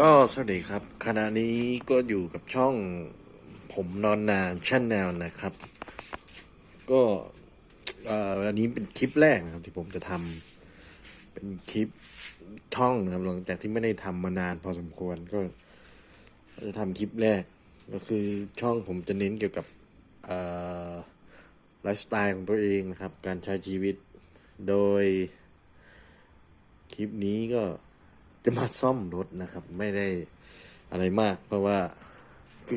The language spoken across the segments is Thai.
ก็สวัสดีครับ ขณะนี้ก็อยู่กับช่องผมนอนนานชั่นแนวนะครับ ก็อันนี้เป็นคลิปแรกนะครับ ที่ผมจะทำเป็นคลิปช่องนะครับหลังจากที่ไม่ได้ทำมานานพอสมควรก็จะทำคลิปแรก ก็คือช่องผมจะเน้นเกี่ยวกับไลฟ์สไตล์ของตัวเองนะครับ การใช้ชีวิตโดยคลิปนี้ก็ จะมาซ่อมรถนะครับ ไม่ได้อะไรมาก เพราะว่า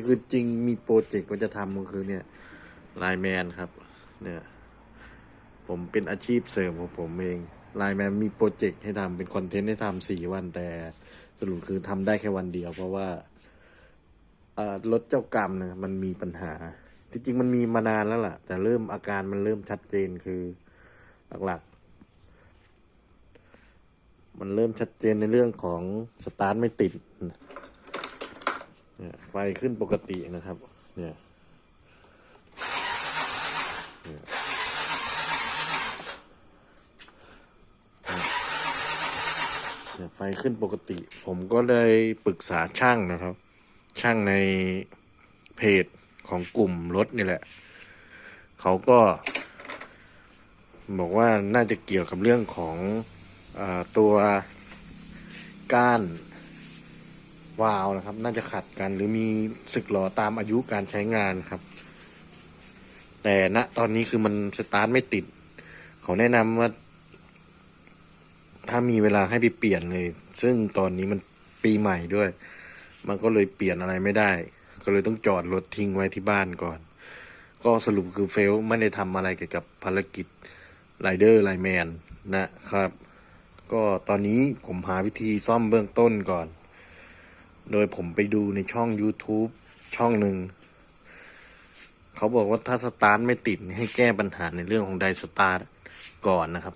คือจริงมีโปรเจกต์ว่าจะทำก็คือเนี่ยไลแมนครับ เนี่ย ผมเป็นอาชีพเสริมของผมเองไลแมนมีโปรเจกต์ให้ทำเป็นคอนเทนต์ให้ทำสี่วันแต่สรุปคือทำได้แค่วันเดียว เพราะว่ารถเจ้ากรรมนะมันมีปัญหา ที่จริงมันมีมานานแล้วล่ะ แต่เริ่มอาการมันเริ่มชัดเจนคือหลักๆ มันเริ่มชัดเจนในเรื่องของสตาร์ทไม่ติดเนี่ยไฟขึ้นปกตินะครับ เนี่ยไฟขึ้นปกติ ผมก็เลยปรึกษาช่างนะครับ ช่างในเพจของกลุ่มรถนี่แหละ เขาก็ บอกว่าน่าจะเกี่ยวกับเรื่องของ ตัวก้านวาล์วนะครับ น่าจะขัดกัน หรือมีสึกหรอตามอายุการใช้งานครับ แต่ณตอนนี้คือมันสตาร์ทไม่ติด เขาแนะนำว่า ถ้ามีเวลาให้ไปเปลี่ยนเลย ซึ่งตอนนี้มันปีใหม่ด้วย มันก็เลยเปลี่ยนอะไรไม่ได้ ก็เลยต้องจอดรถทิ้งไว้ที่บ้านก่อน ก็สรุปคือเฟลไม่ได้ทำอะไรเกี่ยวกับภารกิจไรเดอร์ไลแมนนะครับ ก็ตอนนี้ผมหาวิธีซ่อมเบื้องต้นก่อน โดยผมไปดูในช่อง YouTube ช่องหนึ่ง เขาบอกว่าถ้าสตาร์ทไม่ติดให้แก้ปัญหาในเรื่องของไดสตาร์ทก่อนนะครับ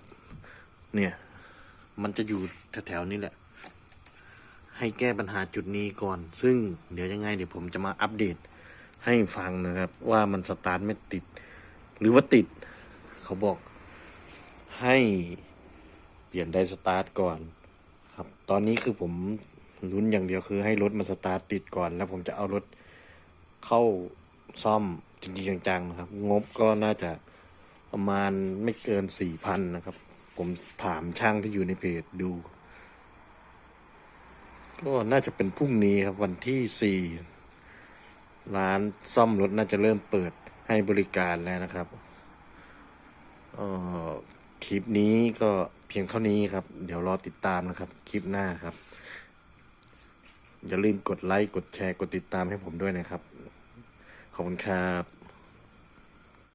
เนี่ย มันจะอยู่แถวๆนี้แหละ ให้แก้ปัญหาจุดนี้ก่อน ซึ่งเดี๋ยวยังไง เดี๋ยวผมจะมาอัปเดตให้ฟังนะครับ ว่ามันสตาร์ทไม่ติด หรือว่าติด เขาบอกให้ ปลี่ยนไดสตาร์ทก่อน ครับ ตอนนี้คือผมลุ้นอย่างเดียวคือให้รถมันสตาร์ทติดก่อน แล้วผมจะเอารถเข้าซ่อมจริงๆจังๆนะครับ งบก็น่าจะประมาณไม่เกินสี่พันนะครับ ผมถามช่างที่อยู่ในเพจดู ก็น่าจะเป็นพรุ่งนี้ครับ วันที่สี่ร้านซ่อมรถน่าจะเริ่มเปิดให้บริการแล้วนะครับออคลิปนี้ก็ พียงเท่านี้ครับ เดี๋ยวรอติดตามนะครับ คลิปหน้าครับ อย่าลืมกดไลค์ กดแชร์ กดติดตามให้ผมด้วยนะครับ ขอบคุณครับ